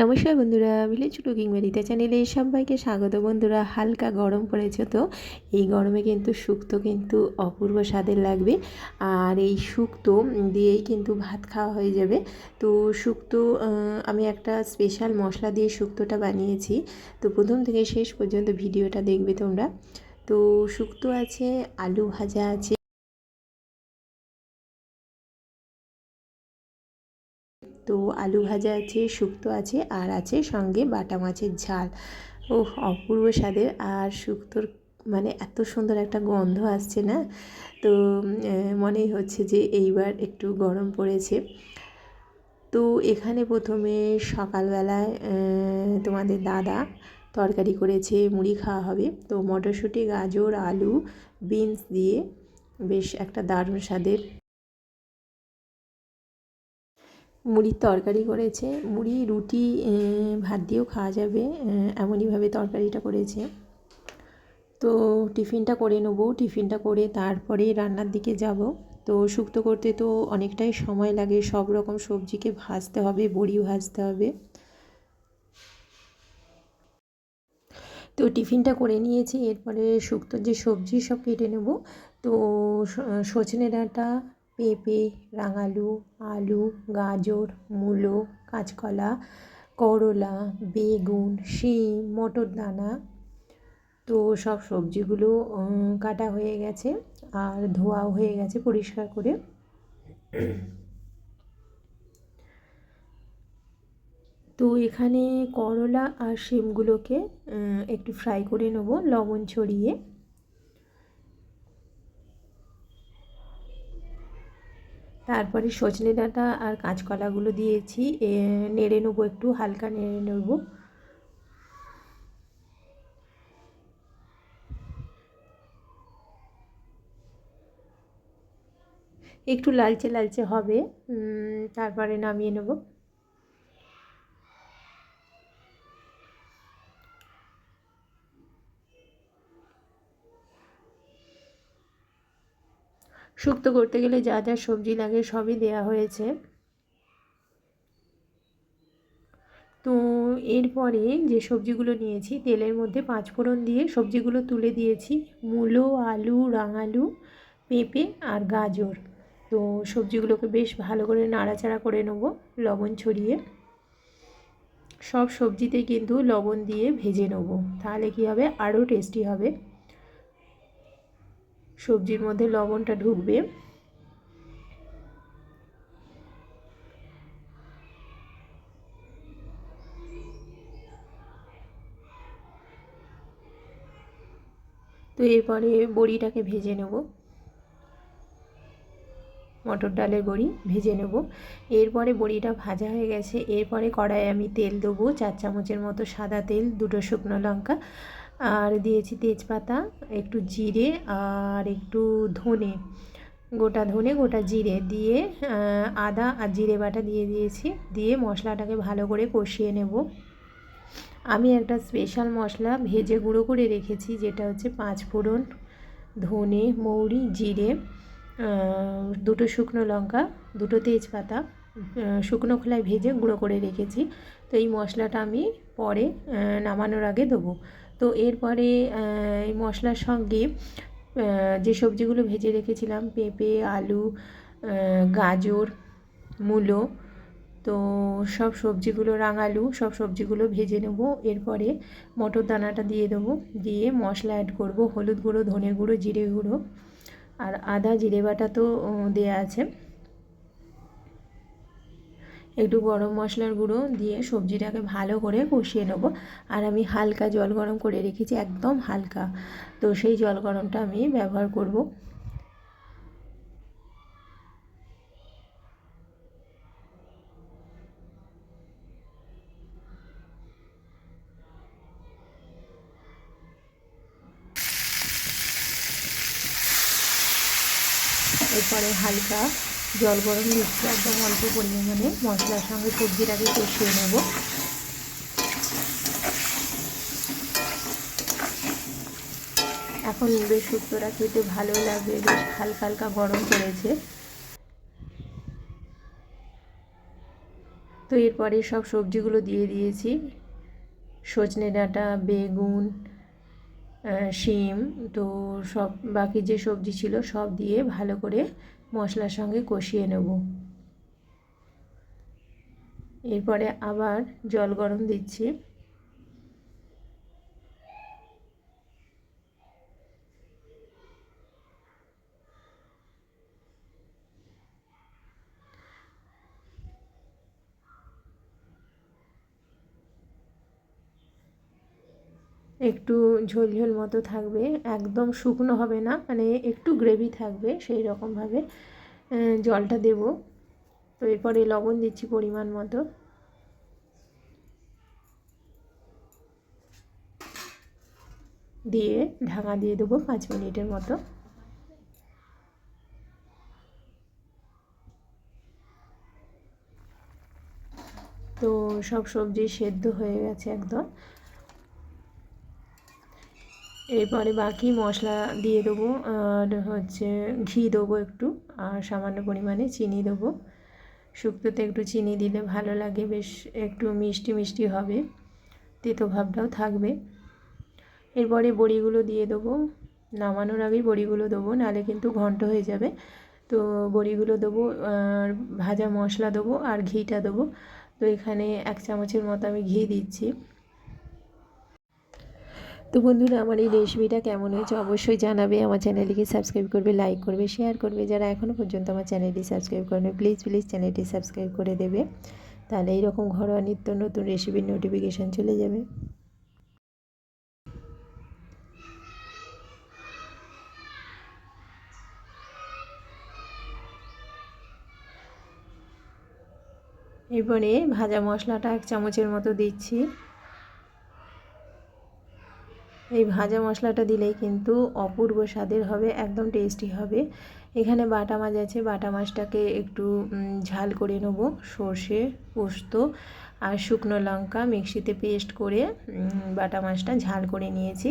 নমস্কার বন্ধুরা village cooking মেরিতে চ্যানেলে সবাইকে স্বাগত। বন্ধুরা, হালকা গরম পড়েছে তো, এই গরমে কিন্তু শুক্তো কিন্তু অপূর্ব স্বাদের লাগবে। আর এই শুক্তো দিয়েই কিন্তু ভাত খাওয়া হয়ে যাবে। তো শুক্তো আমি একটা স্পেশাল মশলা দিয়ে শুক্তোটা বানিয়েছি। তো প্রথম থেকে শেষ পর্যন্ত ভিডিওটা দেখবে তোমরা। তো শুক্তো আছে, আলু ভাজা আছে তো আলু ভাজা আছে, শুক্তো আছে, আর আছে সঙ্গে বাটা মাছের ঝাল। ও অপূর্ব স্বাদের। আর শুক্তোর মানে এত সুন্দর একটা গন্ধ আসছে না? তো মনেই হচ্ছে যে এইবার একটু গরম পড়েছে। তো এখানে প্রথমে সকালবেলায় তোমাদের দাদা তরকারি করেছে, মুড়ি খাওয়া হবে। তো মটরশুঁটি, গাজর, আলু, বিনস দিয়ে বেশ একটা দারুণ স্বাদের মুড়ির তরকারি করেছে। মুড়ি, রুটি ভাত দিয়েও খাওয়া যাবে এমনইভাবে তরকারিটা করেছে। তো টিফিনটা করে নেব। টিফিনটা করে তারপরে রান্নার দিকে যাব। তো শুক্তো করতে তো অনেকটাই সময় লাগে। সব রকম সবজিকে ভাজতে হবে বড়ি ভাজতে হবে। তো টিফিনটা করে নিয়েছি। এরপরে শুক্তোর যে সবজি সব কেটে নেব। তো সজনে ডাঁটা পেঁপে, রাঙালু, আলু, গাজর, মূলো, কাঁচকলা, করলা, বেগুন, শিম, মটর দানা। তো সব সবজিগুলো কাটা হয়ে গেছে আর ধোয়াও হয়ে গেছে পরিষ্কার করে। তো এখানে করলা আর শিমগুলোকে একটু ফ্রাই করে নেব, লবণ ছড়িয়ে। তারপরে সজনে ডাঁটা আর কাঁচকলাগুলো দিয়েছি। নেড়ে নেব একটু, হালকা নেড়ে নেব। একটু লালচে লালচে হবে। তারপরে নামিয়ে নেব। শুক্তো করতে গেলে যা যা সবজি লাগে সবই দেয়া হয়েছে। তো এরপরে যে সবজিগুলো নিয়েছি, তেলের মধ্যে পাঁচ ফোড়ন দিয়ে সবজিগুলো তুলে দিয়েছি। মূলো, আলু, রাঙালু, পেঁপে আর গাজর। তো সবজিগুলোকে বেশ ভালো করে নাড়াচাড়া করে নেব লবণ ছড়িয়ে। সব সবজিতে কিন্তু লবণ দিয়ে ভেজে নেব। তাহলে কি হবে? আরও টেস্টি হবে। সবজির মধ্যে লবণটা ঢুকবে। তো এরপরে বড়িটাকে ভেজে নেব। মটর ডালের বড়ি ভেজে নেব। এরপরে বড়িটা ভাজা হয়ে গেছে। এরপরে কড়াইয়ে আমি তেল দেবো। চার চামচের মতো সাদা তেল, দুটো শুকনো লঙ্কা আর দিয়েছি তেজপাতা, একটু জিরে আর একটু ধনে, গোটা ধনে, গোটা জিরে দিয়ে আদা আর জিরে বাটা দিয়ে দিয়েছি। দিয়ে মশলাটাকে ভালো করে কষিয়ে নেব। আমি একটা স্পেশাল মশলা ভেজে গুঁড়ো করে রেখেছি, যেটা হচ্ছে পাঁচ ফোড়ন, ধনে, মৌরি, জিরে দুটো শুকনো লঙ্কা, দুটো তেজপাতা শুকনো খোলায় ভেজে গুঁড়ো করে রেখেছি। তো এই মশলাটা আমি পরে নামানোর আগে দেবো। তো এরপরে এই মশলার সঙ্গে যে সবজিগুলো ভেজে রেখেছিলাম, পেঁপে, আলু গাজর, মূলো, তো সব সবজিগুলো রাঙালু, সব সবজিগুলো ভেজে নেব। এরপরে মটর দানাটা দিয়ে দেবো, দিয়ে মশলা অ্যাড করব, হলুদ গুঁড়ো, ধনে গুঁড়ো, জিরে গুঁড়ো, আর আদা, জিরে বাটা তো দেয়া আছে। একটু গরম মশলার গুঁড়ো দিয়ে সবজিটাকে ভালো করে কষিয়ে নেব। আর আমি হালকা জল গরম করে রেখেছি, একদম হালকা। তো সেই জল গরমটা আমি ব্যবহার করব। এরপরে হালকা জল গরম দিচ্ছি, একদম অল্প পরিমাণে। মশলার সঙ্গে সবজিটাকে কষিয়ে নেব। এখন বেশ শুক্তোটা খেতে ভালো লাগবে, বেশ হালকা হালকা গরম পড়েছে। তো এরপরে সব সবজিগুলো দিয়ে দিয়েছি। সজনে ডাঁটা, বেগুন শিম, তো সব বাকি যে সবজি ছিল সব দিয়ে ভালো করে মশলার সঙ্গে কষিয়ে নেব। এরপরে আবার জল গরম দিচ্ছি। একটু ঝোল ঝোল মতো থাকবে, একদম শুকনো হবে না মানে একটু গ্রেভি থাকবে সেই রকমভাবে জলটা দেব। তো এরপরে লবণ দিচ্ছি পরিমাণ মতো। দিয়ে ঢাকা দিয়ে দেবো পাঁচ মিনিটের মতো। তো সব সবজি সেদ্ধ হয়ে গেছে একদম। এরপরে বাকি মশলা দিয়ে দেবো, আর হচ্ছে ঘি দেবো একটু, আর সামান্য পরিমাণে চিনি দেবো। শুক্তোতে একটু চিনি দিলে ভালো লাগে, বেশ একটু মিষ্টি মিষ্টি হবে, তেতো ভাবটাও থাকবে। এরপরে বড়িগুলো দিয়ে দেবো, নামানোর আগেই বড়িগুলো দেবো, নাহলে কিন্তু ঘন্ট হয়ে যাবে। তো বড়িগুলো দেবো, আর ভাজা মশলা দেবো, আর ঘিটা দেবো। তো এখানে এক চামচের মতো আমি ঘি দিচ্ছি। তো বন্ধুরা, আমার এই রেসিপিটা কেমন হয়েছে অবশ্যই জানাবে। আমার চ্যানেলটিকে সাবস্ক্রাইব করবে, লাইক করবে, শেয়ার করবে। যারা এখনও পর্যন্ত আমার চ্যানেলটি সাবস্ক্রাইব করেনি, প্লিজ প্লিজ চ্যানেলটি সাবস্ক্রাইব করে দেবে। তাহলে এইরকম ঘরোয়া নিত্য নতুন রেসিপির নোটিফিকেশান চলে যাবে। এরপরে ভাজা মশলাটা এক চামচের মতো দিচ্ছি। এই ভাজা মশলাটা দিলেই কিন্তু অপূর্ব স্বাদের হবে, একদম টেস্টি হবে। এখানে বাটা মাছ আছে, বাটা মাছটাকে একটু ঝাল করে নেব, সর্ষে, পোস্ত আর শুকনো লঙ্কা মিক্সিতে পেস্ট করে বাটা মাছটা ঝাল করে নিয়েছি।